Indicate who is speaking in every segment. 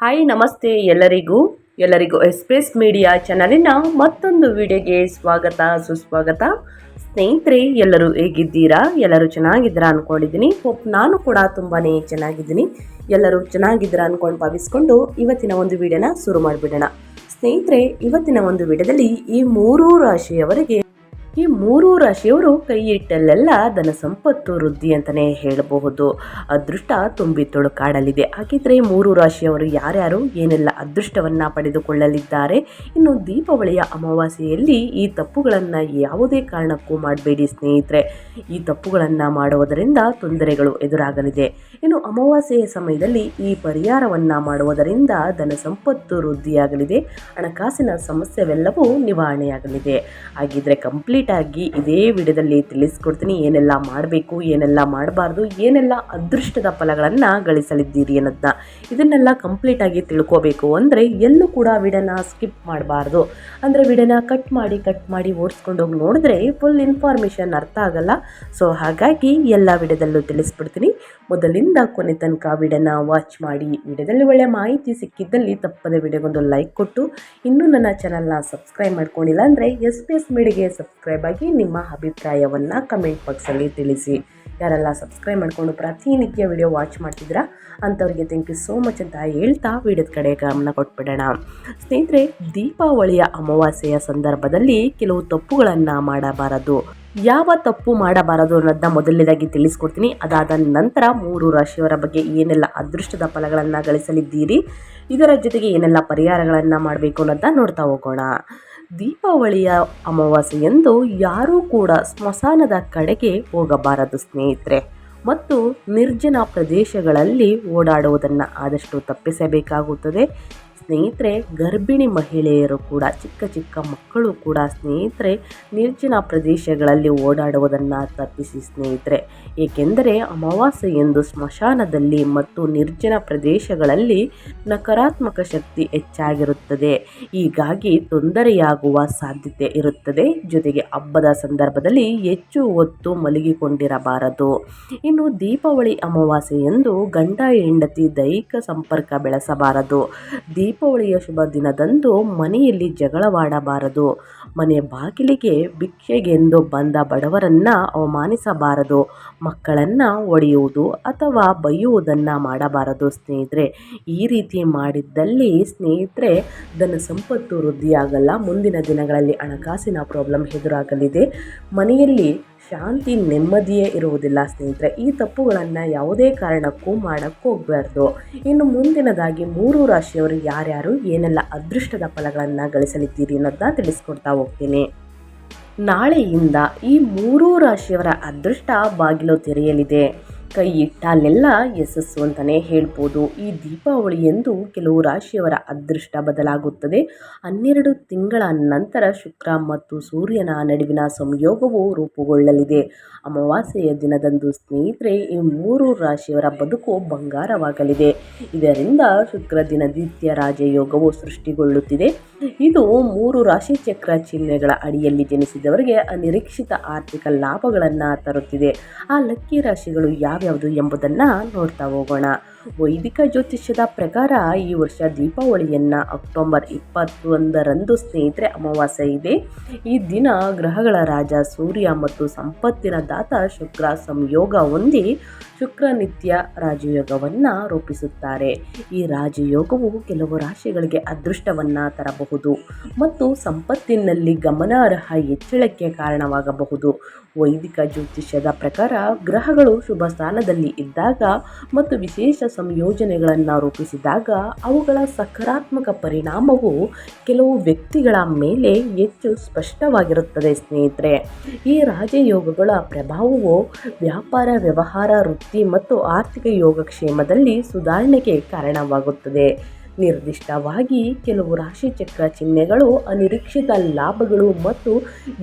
Speaker 1: Hi, ನಮಸ್ತೆ ಎಲ್ಲರಿಗೂ. ಎಲ್ಲರಿಗೂ ಎಕ್ಸ್ಪ್ರೆಸ್ ಮೀಡಿಯಾ ಚಾನಲಿನ ಮತ್ತೊಂದು ವಿಡಿಯೋಗೆ ಸ್ವಾಗತ, ಸುಸ್ವಾಗತ. ಸ್ನೇಹಿತರೆ, ಎಲ್ಲರೂ ಹೇಗಿದ್ದೀರಾ? ಎಲ್ಲರೂ ಚೆನ್ನಾಗಿದ್ದೀರಾ ಅಂದ್ಕೊಂಡಿದ್ದೀನಿ ಹೋಪ್ ನಾನು ಕೂಡ ತುಂಬಾ ಚೆನ್ನಾಗಿದ್ದೀನಿ. ಎಲ್ಲರೂ ಚೆನ್ನಾಗಿದ್ದೀರಾ ಅಂದ್ಕೊಂಡು ಭಾವಿಸ್ಕೊಂಡು ಇವತ್ತಿನ ಒಂದು ವಿಡಿಯೋನ ಶುರು ಮಾಡಿಬಿಡೋಣ. ಸ್ನೇಹಿತರೆ, ಇವತ್ತಿನ ಒಂದು ವಿಡಿಯೋದಲ್ಲಿ ಈ ಮೂರೂ ರಾಶಿಯವರಿಗೆ ಈ ಮೂರೂ ರಾಶಿಯವರು ಕೈಯಿಟ್ಟಲ್ಲೆಲ್ಲ ಧನ ಸಂಪತ್ತು ವೃದ್ಧಿ ಅಂತಲೇ ಹೇಳಬಹುದು. ಅದೃಷ್ಟ ತುಂಬಿ ತುಳುಕಾಡಲಿದೆ ಹಾಗಿದ್ರೆ ಈ ಮೂರು ರಾಶಿಯವರು ಯಾರ್ಯಾರು, ಏನೆಲ್ಲ ಅದೃಷ್ಟವನ್ನು ಪಡೆದುಕೊಳ್ಳಲಿದ್ದಾರೆ? ಇನ್ನು ದೀಪಾವಳಿಯ ಅಮಾವಾಸ್ಯೆಯಲ್ಲಿ ಈ ತಪ್ಪುಗಳನ್ನು ಯಾವುದೇ ಕಾರಣಕ್ಕೂ ಮಾಡಬೇಡಿ ಸ್ನೇಹಿತರೆ. ಈ ತಪ್ಪುಗಳನ್ನು ಮಾಡುವುದರಿಂದ ತೊಂದರೆಗಳು ಎದುರಾಗಲಿದೆ. ಇನ್ನು ಅಮಾವಾಸ್ಯೆಯ ಸಮಯದಲ್ಲಿ ಈ ಪರಿಹಾರವನ್ನು ಮಾಡುವುದರಿಂದ ಧನ ಸಂಪತ್ತು ವೃದ್ಧಿಯಾಗಲಿದೆ. ಹಣಕಾಸಿನ ಸಮಸ್ಯೆವೆಲ್ಲವೂ ನಿವಾರಣೆಯಾಗಲಿದೆ. ಹಾಗಿದ್ರೆ ಕಂಪ್ಲೀಟ್ ಆಗಿ ಇದೇ ವಿಡಿಯೋದಲ್ಲಿ ತಿಳಿಸ್ಕೊಡ್ತೀನಿ. ಏನೆಲ್ಲ ಮಾಡಬೇಕು, ಏನೆಲ್ಲ ಮಾಡಬಾರ್ದು, ಏನೆಲ್ಲ ಅದೃಷ್ಟದ ಫಲಗಳನ್ನು ಗಳಿಸಲಿದ್ದೀರಿ ಅನ್ನೋದನ್ನ ಇದನ್ನೆಲ್ಲ ಕಂಪ್ಲೀಟಾಗಿ ತಿಳ್ಕೋಬೇಕು ಅಂದರೆ ಎಲ್ಲೂ ಕೂಡ ವಿಡಿಯೋನ ಸ್ಕಿಪ್ ಮಾಡಬಾರ್ದು. ಅಂದರೆ ವಿಡಿಯೋನ ಕಟ್ ಮಾಡಿ ಕಟ್ ಮಾಡಿ ಓಡಿಸ್ಕೊಂಡು ಹೋಗಿ ನೋಡಿದ್ರೆ ಫುಲ್ ಇನ್ಫಾರ್ಮೇಷನ್ ಅರ್ಥ ಆಗಲ್ಲ. ಸೊ ಹಾಗಾಗಿ ಎಲ್ಲ ವಿಡಿಯೋದಲ್ಲೂ ತಿಳಿಸ್ಬಿಡ್ತೀನಿ. ಮೊದಲಿಂದ ಕೊನೆ ತನಕ ವಿಡಿಯೋನ ವಾಚ್ ಮಾಡಿ, ವಿಡಿಯೋದಲ್ಲಿ ಒಳ್ಳೆಯ ಮಾಹಿತಿ ಸಿಕ್ಕಿದ್ದಲ್ಲಿ ತಪ್ಪದೆ ವಿಡಿಯೋಗೊಂದು ಲೈಕ್ ಕೊಟ್ಟು, ಇನ್ನೂ ನನ್ನ ಚಾನಲ್ನ ಸಬ್ಸ್ಕ್ರೈಬ್ ಮಾಡ್ಕೊಂಡಿಲ್ಲ ಅಂದರೆ ಎಸ್ ಪಿ ಎಸ್ ಮೀಡಿಗೆ ಸಬ್ಸ್ಕ್ರೈಬ್ ಆಗಿ ನಿಮ್ಮ ಅಭಿಪ್ರಾಯವನ್ನು ಕಮೆಂಟ್ ಬಾಕ್ಸಲ್ಲಿ ತಿಳಿಸಿ. ಯಾರೆಲ್ಲ ಸಬ್ಸ್ಕ್ರೈಬ್ ಮಾಡಿಕೊಂಡು ಪ್ರತಿನಿತ್ಯ ವಿಡಿಯೋ ವಾಚ್ ಮಾಡ್ತಿದ್ದೀರಾ? ಅಂಥವ್ರಿಗೆ ಥ್ಯಾಂಕ್ ಯು ಸೋ ಮಚ್ ಅಂತ ಹೇಳ್ತಾ ವಿಡಿಯೋದ ಕಡೆ ಗಮನ ಕೊಟ್ಬಿಡೋಣ. ಸ್ನೇಹಿತರೆ, ದೀಪಾವಳಿಯ ಅಮಾವಾಸ್ಯೆಯ ಸಂದರ್ಭದಲ್ಲಿ ಕೆಲವು ತಪ್ಪುಗಳನ್ನು ಮಾಡಬಾರದು. ಯಾವ ತಪ್ಪು ಮಾಡಬಾರದು ಅನ್ನೋದನ್ನ ಮೊದಲನೇದಾಗಿ ತಿಳಿಸ್ಕೊಡ್ತೀನಿ. ಅದಾದ ನಂತರ ಮೂರು ರಾಶಿಯವರ ಬಗ್ಗೆ ಏನೆಲ್ಲ ಅದೃಷ್ಟದ ಫಲಗಳನ್ನು ಗಳಿಸಲಿದ್ದೀರಿ? ಇದರ ಜೊತೆಗೆ ಏನೆಲ್ಲ ಪರಿಹಾರಗಳನ್ನು ಮಾಡಬೇಕು ಅನ್ನೋದನ್ನ ನೋಡ್ತಾ ಹೋಗೋಣ. ದೀಪಾವಳಿಯ ಅಮಾವಾಸ್ಯೆಯಂದು ಯಾರೂ ಕೂಡ ಸ್ಮಶಾನದ ಕಡೆಗೆ ಹೋಗಬಾರದು ಸ್ನೇಹಿತರೆ. ಮತ್ತು ನಿರ್ಜನ ಪ್ರದೇಶಗಳಲ್ಲಿ ಓಡಾಡುವುದನ್ನು ಆದಷ್ಟು ತಪ್ಪಿಸಬೇಕಾಗುತ್ತದೆ. ಸ್ನೇಹಿತರೆ, ಗರ್ಭಿಣಿ ಮಹಿಳೆಯರು ಕೂಡ, ಚಿಕ್ಕ ಚಿಕ್ಕ ಮಕ್ಕಳು ಕೂಡ ಸ್ನೇಹಿತರೆ, ನಿರ್ಜನ ಪ್ರದೇಶಗಳಲ್ಲಿ ಓಡಾಡುವುದನ್ನು ತಪ್ಪಿಸಿ ಸ್ನೇಹಿತರೆ. ಏಕೆಂದರೆ ಅಮಾವಾಸ್ಯೆ ಎಂದು ಸ್ಮಶಾನದಲ್ಲಿ ಮತ್ತು ನಿರ್ಜನ ಪ್ರದೇಶಗಳಲ್ಲಿ ನಕಾರಾತ್ಮಕ ಶಕ್ತಿ ಹೆಚ್ಚಾಗಿರುತ್ತದೆ. ಹೀಗಾಗಿ ತೊಂದರೆಯಾಗುವ ಸಾಧ್ಯತೆ ಇರುತ್ತದೆ. ಜೊತೆಗೆ ಹಬ್ಬದ ಸಂದರ್ಭದಲ್ಲಿ ಹೆಚ್ಚು ಹೊತ್ತು ಮಲಗಿಕೊಂಡಿರಬಾರದು. ಇನ್ನು ದೀಪಾವಳಿ ಅಮಾವಾಸ್ಯೆ ಎಂದು ಗಂಡ ಹೆಂಡತಿ ದೈಹಿಕ ಸಂಪರ್ಕ ಬೆಳೆಸಬಾರದು. ದೀಪಾವಳಿಯ ಶುಭ ದಿನದಂದು ಮನೆಯಲ್ಲಿ ಜಗಳವಾಡಬಾರದು. ಮನೆ ಬಾಗಿಲಿಗೆ ಭಿಕ್ಷೆಗೆಂದು ಬಂದ ಬಡವರನ್ನು ಅವಮಾನಿಸಬಾರದು. ಮಕ್ಕಳನ್ನು ಒಡೆಯುವುದು ಅಥವಾ ಬೈಯುವುದನ್ನು ಮಾಡಬಾರದು ಸ್ನೇಹಿತರೆ. ಈ ರೀತಿ ಮಾಡಿದ್ದಲ್ಲಿ ಸ್ನೇಹಿತರೆ, ಧನ ಸಂಪತ್ತು ವೃದ್ಧಿಯಾಗಲ್ಲ. ಮುಂದಿನ ದಿನಗಳಲ್ಲಿ ಹಣಕಾಸಿನ ಪ್ರಾಬ್ಲಮ್ ಎದುರಾಗಲಿದೆ. ಮನೆಯಲ್ಲಿ ಶಾಂತಿ ನೆಮ್ಮದಿಯೇ ಇರುವುದಿಲ್ಲ ಸ್ನೇಹಿತರೆ. ಈ ತಪ್ಪುಗಳನ್ನು ಯಾವುದೇ ಕಾರಣಕ್ಕೂ ಮಾಡೋಕ್ಕೆ ಹೋಗಬಾರ್ದು. ಇನ್ನು ಮುಂದಿನದಾಗಿ ಮೂರು ರಾಶಿಯವರು ಯಾರ್ಯಾರು, ಏನೆಲ್ಲ ಅದೃಷ್ಟದ ಫಲಗಳನ್ನು ಗಳಿಸಲಿದ್ದೀರಿ ಅನ್ನೋದನ್ನ ತಿಳಿಸ್ಕೊಡ್ತಾ ಹೋಗ್ತೀನಿ. ನಾಳೆಯಿಂದ ಈ ಮೂರೂ ರಾಶಿಯವರ ಅದೃಷ್ಟ ಬಾಗಿಲು ತೆರೆಯಲಿದೆ. ಕೈ ಇಟ್ಟಲ್ಲೆಲ್ಲ ಯಶಸ್ಸು ಅಂತಲೇ ಹೇಳ್ಬೋದು. ಈ ದೀಪಾವಳಿ ಎಂದು ಕೆಲವು ರಾಶಿಯವರ ಅದೃಷ್ಟ ಬದಲಾಗುತ್ತದೆ. ಹನ್ನೆರಡು ತಿಂಗಳ ನಂತರ ಶುಕ್ರ ಮತ್ತು ಸೂರ್ಯನ ನಡುವಿನ ಸಂಯೋಗವು ರೂಪುಗೊಳ್ಳಲಿದೆ. ಅಮಾವಾಸ್ಯೆಯ ದಿನದಂದು ಸ್ನೇಹಿತರೆ, ಈ ಮೂರು ರಾಶಿಯವರ ಬದುಕು ಬಂಗಾರವಾಗಲಿದೆ. ಇದರಿಂದ ಶುಕ್ರ ದಿನದಿತ್ಯ ರಾಜಯೋಗವು ಸೃಷ್ಟಿಗೊಳ್ಳುತ್ತಿದೆ. ಇದು ಮೂರು ರಾಶಿ ಚಕ್ರ ಚಿಹ್ನೆಗಳ ಅಡಿಯಲ್ಲಿ ಜನಿಸಿದವರಿಗೆ ಅನಿರೀಕ್ಷಿತ ಆರ್ಥಿಕ ಲಾಭಗಳನ್ನು ತರುತ್ತಿದೆ. ಆ ಲಕ್ಕಿ ರಾಶಿಗಳು ಯಾವ್ಯಾವುದು ಎಂಬುದನ್ನು ನೋಡ್ತಾ ಹೋಗೋಣ. ವೈದಿಕ ಜ್ಯೋತಿಷ್ಯದ ಪ್ರಕಾರ ಈ ವರ್ಷ ದೀಪಾವಳಿಯನ್ನು ಅಕ್ಟೋಬರ್ ಇಪ್ಪತ್ತೊಂದರಂದು ಸ್ನೇಹಿತರೆ ಅಮಾವಾಸ್ಯೆ ಇದೆ. ಈ ದಿನ ಗ್ರಹಗಳ ರಾಜ ಸೂರ್ಯ ಮತ್ತು ಸಂಪತ್ತಿನ ದಾತ ಶುಕ್ರ ಸಂಯೋಗ ಹೊಂದಿ ಶುಕ್ರ ನಿತ್ಯ ರಾಜಯೋಗವನ್ನು ರೂಪಿಸುತ್ತಾರೆ. ಈ ರಾಜಯೋಗವು ಕೆಲವು ರಾಶಿಗಳಿಗೆ ಅದೃಷ್ಟವನ್ನು ತರಬಹುದು ಮತ್ತು ಸಂಪತ್ತಿನಲ್ಲಿ ಗಮನಾರ್ಹ ಹೆಚ್ಚಳಕ್ಕೆ ಕಾರಣವಾಗಬಹುದು. ವೈದಿಕ ಜ್ಯೋತಿಷ್ಯದ ಪ್ರಕಾರ ಗ್ರಹಗಳು ಶುಭ ಸ್ಥಾನದಲ್ಲಿ ಇದ್ದಾಗ ಮತ್ತು ವಿಶೇಷ ಸಂಯೋಜನೆಗಳನ್ನು ರೂಪಿಸಿದಾಗ ಅವುಗಳ ಸಕಾರಾತ್ಮಕ ಪರಿಣಾಮವು ಕೆಲವು ವ್ಯಕ್ತಿಗಳ ಮೇಲೆ ಹೆಚ್ಚು ಸ್ಪಷ್ಟವಾಗಿರುತ್ತದೆ, ಸ್ನೇಹಿತರೆ. ಈ ರಾಜಯೋಗಗಳ ಪ್ರಭಾವವು ವ್ಯಾಪಾರ, ವ್ಯವಹಾರ, ವೃತ್ತಿ ಮತ್ತು ಆರ್ಥಿಕ ಯೋಗಕ್ಷೇಮದಲ್ಲಿ ಸುಧಾರಣೆಗೆ ಕಾರಣವಾಗುತ್ತದೆ. ನಿರ್ದಿಷ್ಟವಾಗಿ ಕೆಲವು ರಾಶಿಚಕ್ರ ಚಿಹ್ನೆಗಳು ಅನಿರೀಕ್ಷಿತ ಲಾಭಗಳು ಮತ್ತು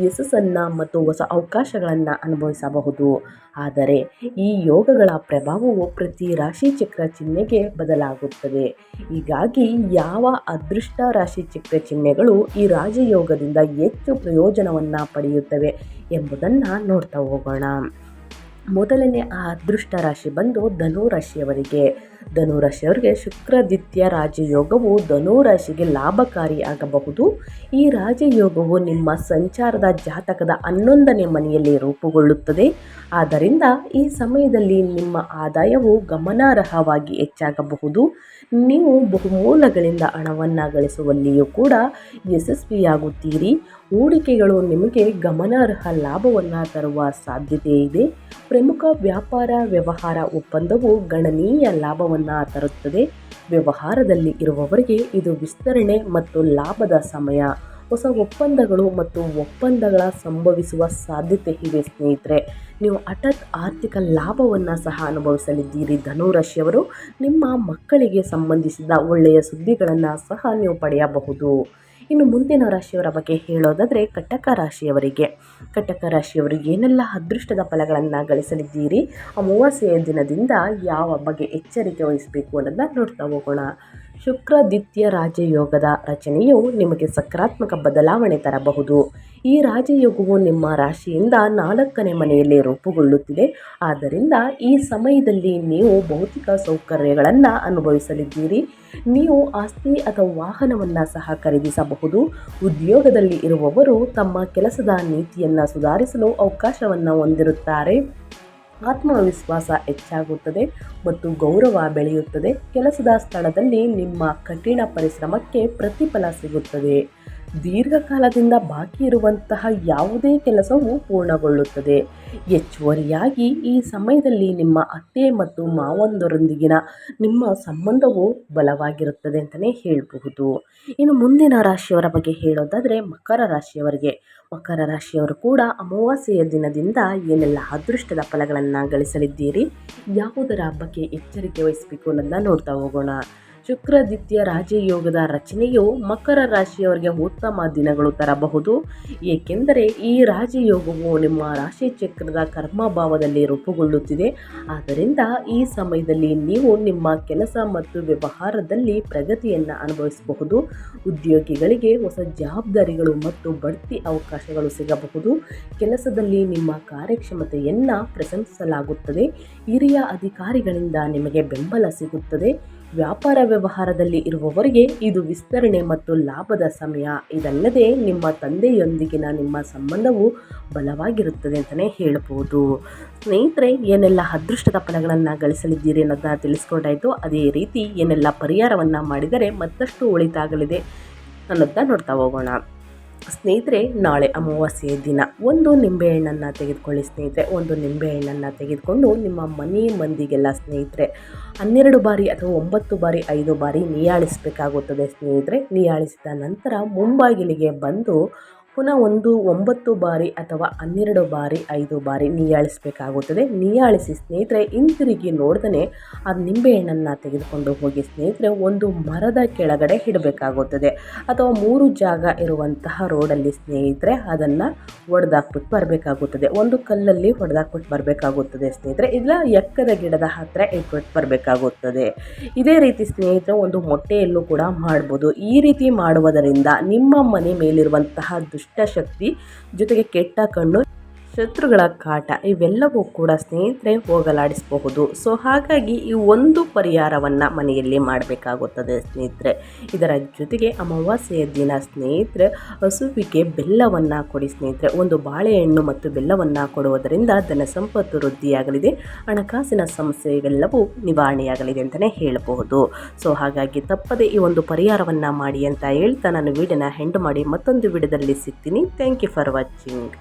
Speaker 1: ಯಶಸ್ಸನ್ನು ಮತ್ತು ಹೊಸ ಅವಕಾಶಗಳನ್ನು ಅನುಭವಿಸಬಹುದು. ಆದರೆ ಈ ಯೋಗಗಳ ಪ್ರಭಾವವು ಪ್ರತಿ ರಾಶಿಚಕ್ರ ಚಿಹ್ನೆಗೆ ಬದಲಾಗುತ್ತದೆ. ಹೀಗಾಗಿ ಯಾವ ಅದೃಷ್ಟ ರಾಶಿಚಕ್ರ ಚಿಹ್ನೆಗಳು ಈ ರಾಜಯೋಗದಿಂದ ಹೆಚ್ಚು ಪ್ರಯೋಜನವನ್ನು ಪಡೆಯುತ್ತವೆ ಎಂಬುದನ್ನು ನೋಡ್ತಾ ಹೋಗೋಣ. ಮೊದಲನೇ ಆ ಅದೃಷ್ಟ ರಾಶಿ ಬಂದು ಧನು ರಾಶಿಯವರಿಗೆ ಧನುರಾಶಿಯವರಿಗೆ ಶುಕ್ರಾದಿತ್ಯ ರಾಜಯೋಗವು ಧನುರಾಶಿಗೆ ಲಾಭಕಾರಿ ಆಗಬಹುದು. ಈ ರಾಜಯೋಗವು ನಿಮ್ಮ ಸಂಚಾರದ ಜಾತಕದ ಹನ್ನೊಂದನೇ ಮನೆಯಲ್ಲಿ ರೂಪುಗೊಳ್ಳುತ್ತದೆ. ಆದ್ದರಿಂದ ಈ ಸಮಯದಲ್ಲಿ ನಿಮ್ಮ ಆದಾಯವು ಗಮನಾರ್ಹವಾಗಿ ಹೆಚ್ಚಾಗಬಹುದು. ನೀವು ಬಹುಮೂಲಗಳಿಂದ ಹಣವನ್ನು ಗಳಿಸುವಲ್ಲಿಯೂ ಕೂಡ ಯಶಸ್ವಿಯಾಗುತ್ತೀರಿ. ಹೂಡಿಕೆಗಳು ನಿಮಗೆ ಗಮನಾರ್ಹ ಲಾಭವನ್ನು ತರುವ ಸಾಧ್ಯತೆ ಇದೆ. ಪ್ರಮುಖ ವ್ಯಾಪಾರ ವ್ಯವಹಾರ ಒಪ್ಪಂದವು ಗಣನೀಯ ಲಾಭವನ್ನು ತರುತ್ತದೆ. ವ್ಯವಹಾರದಲ್ಲಿ ಇರುವವರಿಗೆ ಇದು ವಿಸ್ತರಣೆ ಮತ್ತು ಲಾಭದ ಸಮಯ. ಹೊಸ ಒಪ್ಪಂದಗಳು ಮತ್ತು ಒಪ್ಪಂದಗಳ ಸಂಭವಿಸುವ ಸಾಧ್ಯತೆ ಇದೆ ಸ್ನೇಹಿತರೆ. ನೀವು ಹಠಾತ್ ಆರ್ಥಿಕ ಲಾಭವನ್ನು ಸಹ ಅನುಭವಿಸಲಿದ್ದೀರಿ. ಧನುರಾಶಿಯವರು ನಿಮ್ಮ ಮಕ್ಕಳಿಗೆ ಸಂಬಂಧಿಸಿದ ಒಳ್ಳೆಯ ಸುದ್ದಿಗಳನ್ನು ಸಹ ನೀವು ಪಡೆಯಬಹುದು. ಇನ್ನು ಮುಂದಿನ ರಾಶಿಯವರ ಬಗ್ಗೆ ಹೇಳೋದಾದರೆ ಕಟಕ ರಾಶಿಯವರಿಗೆ. ಕಟಕ ರಾಶಿಯವರು ಏನೆಲ್ಲ ಅದೃಷ್ಟದ ಫಲಗಳನ್ನು ಗಳಿಸಲಿದ್ದೀರಿ, ಅಮಾವಾಸ್ಯೆಯ ದಿನದಿಂದ ಯಾವ ಬಗ್ಗೆ ಎಚ್ಚರಿಕೆ ವಹಿಸಬೇಕು ಅನ್ನೋದನ್ನ ನೋಡ್ತಾ ಹೋಗೋಣ. ಶುಕ್ರಾದಿತ್ಯ ರಾಜಯೋಗದ ರಚನೆಯು ನಿಮಗೆ ಸಕಾರಾತ್ಮಕ ಬದಲಾವಣೆ ತರಬಹುದು. ಈ ರಾಜಯೋಗವು ನಿಮ್ಮ ರಾಶಿಯಿಂದ ನಾಲ್ಕನೇ ಮನೆಯಲ್ಲಿ ರೂಪುಗೊಳ್ಳುತ್ತಿದೆ. ಆದ್ದರಿಂದ ಈ ಸಮಯದಲ್ಲಿ ನೀವು ಭೌತಿಕ ಸೌಕರ್ಯಗಳನ್ನು ಅನುಭವಿಸಲಿದ್ದೀರಿ. ನೀವು ಆಸ್ತಿ ಅಥವಾ ವಾಹನವನ್ನು ಸಹ ಖರೀದಿಸಬಹುದು. ಉದ್ಯೋಗದಲ್ಲಿ ಇರುವವರು ತಮ್ಮ ಕೆಲಸದ ನೀತಿಯನ್ನು ಸುಧಾರಿಸಲು ಅವಕಾಶವನ್ನು ಹೊಂದಿರುತ್ತಾರೆ. ಆತ್ಮವಿಶ್ವಾಸ ಹೆಚ್ಚಾಗುತ್ತದೆ ಮತ್ತು ಗೌರವ ಬೆಳೆಯುತ್ತದೆ. ಕೆಲಸದ ಸ್ಥಳದಲ್ಲಿ ನಿಮ್ಮ ಕಠಿಣ ಪರಿಶ್ರಮಕ್ಕೆ ಪ್ರತಿಫಲ ಸಿಗುತ್ತದೆ. ದೀರ್ಘಕಾಲದಿಂದ ಬಾಕಿ ಇರುವಂತಹ ಯಾವುದೇ ಕೆಲಸವು ಪೂರ್ಣಗೊಳ್ಳುತ್ತದೆ. ಹೆಚ್ಚುವರಿಯಾಗಿ ಈ ಸಮಯದಲ್ಲಿ ನಿಮ್ಮ ಅತ್ತೆ ಮತ್ತು ಮಾವಂದರೊಂದಿಗಿನ ನಿಮ್ಮ ಸಂಬಂಧವು ಬಲವಾಗಿರುತ್ತದೆ ಅಂತಲೇ ಹೇಳಬಹುದು. ಇನ್ನು ಮುಂದಿನ ರಾಶಿಯವರ ಬಗ್ಗೆ ಹೇಳೋದಾದರೆ ಮಕರ ರಾಶಿಯವರಿಗೆ. ಮಕರ ರಾಶಿಯವರು ಕೂಡ ಅಮಾವಾಸ್ಯೆಯ ದಿನದಿಂದ ಏನೆಲ್ಲ ಅದೃಷ್ಟದ ಫಲಗಳನ್ನು ಗಳಿಸಲಿದ್ದೀರಿ, ಯಾವುದರ ಬಗ್ಗೆ ಎಚ್ಚರಿಕೆ ವಹಿಸಬೇಕು ಅನ್ನೋದನ್ನ ನೋಡ್ತಾ ಹೋಗೋಣ. ಶುಕ್ರಾದಿತ್ಯ ರಾಜಯೋಗದ ರಚನೆಯು ಮಕರ ರಾಶಿಯವರಿಗೆ ಉತ್ತಮ ದಿನಗಳು ತರಬಹುದು. ಏಕೆಂದರೆ ಈ ರಾಜಯೋಗವು ನಿಮ್ಮ ರಾಶಿ ಚಕ್ರದ ಕರ್ಮಭಾವದಲ್ಲಿ ರೂಪುಗೊಳ್ಳುತ್ತಿದೆ. ಆದ್ದರಿಂದ ಈ ಸಮಯದಲ್ಲಿ ನೀವು ನಿಮ್ಮ ಕೆಲಸ ಮತ್ತು ವ್ಯವಹಾರದಲ್ಲಿ ಪ್ರಗತಿಯನ್ನು ಅನುಭವಿಸಬಹುದು. ಉದ್ಯೋಗಿಗಳಿಗೆ ಹೊಸ ಜವಾಬ್ದಾರಿಗಳು ಮತ್ತು ಬಡ್ತಿ ಅವಕಾಶಗಳು ಸಿಗಬಹುದು. ಕೆಲಸದಲ್ಲಿ ನಿಮ್ಮ ಕಾರ್ಯಕ್ಷಮತೆಯನ್ನು ಪ್ರಶಂಸಿಸಲಾಗುತ್ತದೆ. ಹಿರಿಯ ಅಧಿಕಾರಿಗಳಿಂದ ನಿಮಗೆ ಬೆಂಬಲ ಸಿಗುತ್ತದೆ. ವ್ಯಾಪಾರ ವ್ಯವಹಾರದಲ್ಲಿ ಇರುವವರಿಗೆ ಇದು ವಿಸ್ತರಣೆ ಮತ್ತು ಲಾಭದ ಸಮಯ. ಇದಲ್ಲದೆ ನಿಮ್ಮ ತಂದೆಯೊಂದಿಗಿನ ನಿಮ್ಮ ಸಂಬಂಧವು ಬಲವಾಗಿರುತ್ತದೆ ಅಂತಲೇ ಹೇಳ್ಬೋದು. ಸ್ನೇಹಿತರೆ, ಏನೆಲ್ಲ ಅದೃಷ್ಟದ ಫಲಗಳನ್ನು ಗಳಿಸಲಿದ್ದೀರಿ ಅನ್ನೋದನ್ನ ತಿಳಿಸ್ಕೊಂಡಾಯಿತು. ಅದೇ ರೀತಿ ಏನೆಲ್ಲ ಪರಿಹಾರವನ್ನು ಮಾಡಿದರೆ ಮತ್ತಷ್ಟು ಒಳಿತಾಗಲಿದೆ ಅನ್ನೋದನ್ನ ನೋಡ್ತಾ ಹೋಗೋಣ. ಸ್ನೇಹಿತರೆ, ನಾಳೆ ಅಮಾವಾಸ್ಯೆಯ ದಿನ. ಒಂದು ನಿಂಬೆಹಣ್ಣನ್ನು ತೆಗೆದುಕೊಳ್ಳಿ ಸ್ನೇಹಿತರೆ. ಒಂದು ನಿಂಬೆಹಣ್ಣನ್ನು ತೆಗೆದುಕೊಂಡು ನಿಮ್ಮ ಮನೆ ಮಂದಿಗೆಲ್ಲ ಸ್ನೇಹಿತರೆ, ಹನ್ನೆರಡು ಬಾರಿ ಅಥವಾ ಒಂಬತ್ತು ಬಾರಿ, ಐದು ಬಾರಿ ನಿಯಾಳಿಸಬೇಕಾಗುತ್ತದೆ ಸ್ನೇಹಿತರೆ. ನಿಯಾಳಿಸಿದ ನಂತರ ಮುಂಬಾಗಿಲಿಗೆ ಬಂದು ಪುನಃ ಒಂದು, ಒಂಬತ್ತು ಬಾರಿ ಅಥವಾ ಹನ್ನೆರಡು ಬಾರಿ, ಐದು ಬಾರಿ ನೀಯಾಳಿಸಬೇಕಾಗುತ್ತದೆ. ನಿಯಾಳಿಸಿ ಸ್ನೇಹಿತರೆ, ಹಿಂತಿರುಗಿ ನೋಡ್ದೇ ಆ ನಿಂಬೆಹಣ್ಣನ್ನು ತೆಗೆದುಕೊಂಡು ಹೋಗಿ ಸ್ನೇಹಿತರೆ, ಒಂದು ಮರದ ಕೆಳಗಡೆ ಇಡಬೇಕಾಗುತ್ತದೆ. ಅಥವಾ ಮೂರು ಜಾಗ ಇರುವಂತಹ ರೋಡಲ್ಲಿ ಸ್ನೇಹಿತರೆ, ಅದನ್ನು ಒಡೆದಾಕ್ಬಿಟ್ಟು ಬರಬೇಕಾಗುತ್ತದೆ. ಒಂದು ಕಲ್ಲಲ್ಲಿ ಹೊಡೆದಾಕ್ಬಿಟ್ಟು ಬರಬೇಕಾಗುತ್ತದೆ ಸ್ನೇಹಿತರೆ. ಇಲ್ಲ, ಎಕ್ಕದ ಗಿಡದ ಹತ್ತಿರ ಇಟ್ಬಿಟ್ಟು ಬರಬೇಕಾಗುತ್ತದೆ. ಇದೇ ರೀತಿ ಸ್ನೇಹಿತರೆ, ಒಂದು ಮೊಟ್ಟೆಯಲ್ಲೂ ಕೂಡ ಮಾಡ್ಬೋದು. ಈ ರೀತಿ ಮಾಡುವುದರಿಂದ ನಿಮ್ಮ ಮನೆ ಮೇಲಿರುವಂತಹ ದುಷ್ಟಶಕ್ತಿ ಜೊತೆಗೆ ಕೆಟ್ಟ ಕಣ್ಣು ಶತ್ರುಗಳ ಕಾಟ ಇವೆಲ್ಲವೂ ಕೂಡ ಸ್ನೇಹಿತರೆ ಹೋಗಲಾಡಿಸಬಹುದು. ಸೊ ಹಾಗಾಗಿ ಈ ಒಂದು ಪರಿಹಾರವನ್ನು ಮನೆಯಲ್ಲಿ ಮಾಡಬೇಕಾಗುತ್ತದೆ ಸ್ನೇಹಿತರೆ. ಇದರ ಜೊತೆಗೆ ಅಮಾವಾಸ್ಯೆಯ ದಿನ ಸ್ನೇಹಿತರೆ, ಹಸುವಿಗೆ ಬೆಲ್ಲವನ್ನು ಕೊಡಿ ಸ್ನೇಹಿತರೆ. ಒಂದು ಬಾಳೆಹಣ್ಣು ಮತ್ತು ಬೆಲ್ಲವನ್ನು ಕೊಡುವುದರಿಂದ ಧನ ಸಂಪತ್ತು ವೃದ್ಧಿಯಾಗಲಿದೆ. ಹಣಕಾಸಿನ ಸಮಸ್ಯೆ ನಿವಾರಣೆಯಾಗಲಿದೆ ಅಂತಲೇ ಹೇಳಬಹುದು. ಸೊ ಹಾಗಾಗಿ ತಪ್ಪದೆ ಈ ಒಂದು ಪರಿಹಾರವನ್ನು ಮಾಡಿ ಅಂತ ಹೇಳ್ತಾ ನಾನು ವಿಡಿಯೋನ ಹೆಂಡು ಮಾಡಿ ಮತ್ತೊಂದು ವಿಡಿಯೋದಲ್ಲಿ ಸಿಗ್ತೀನಿ. Thank you for watching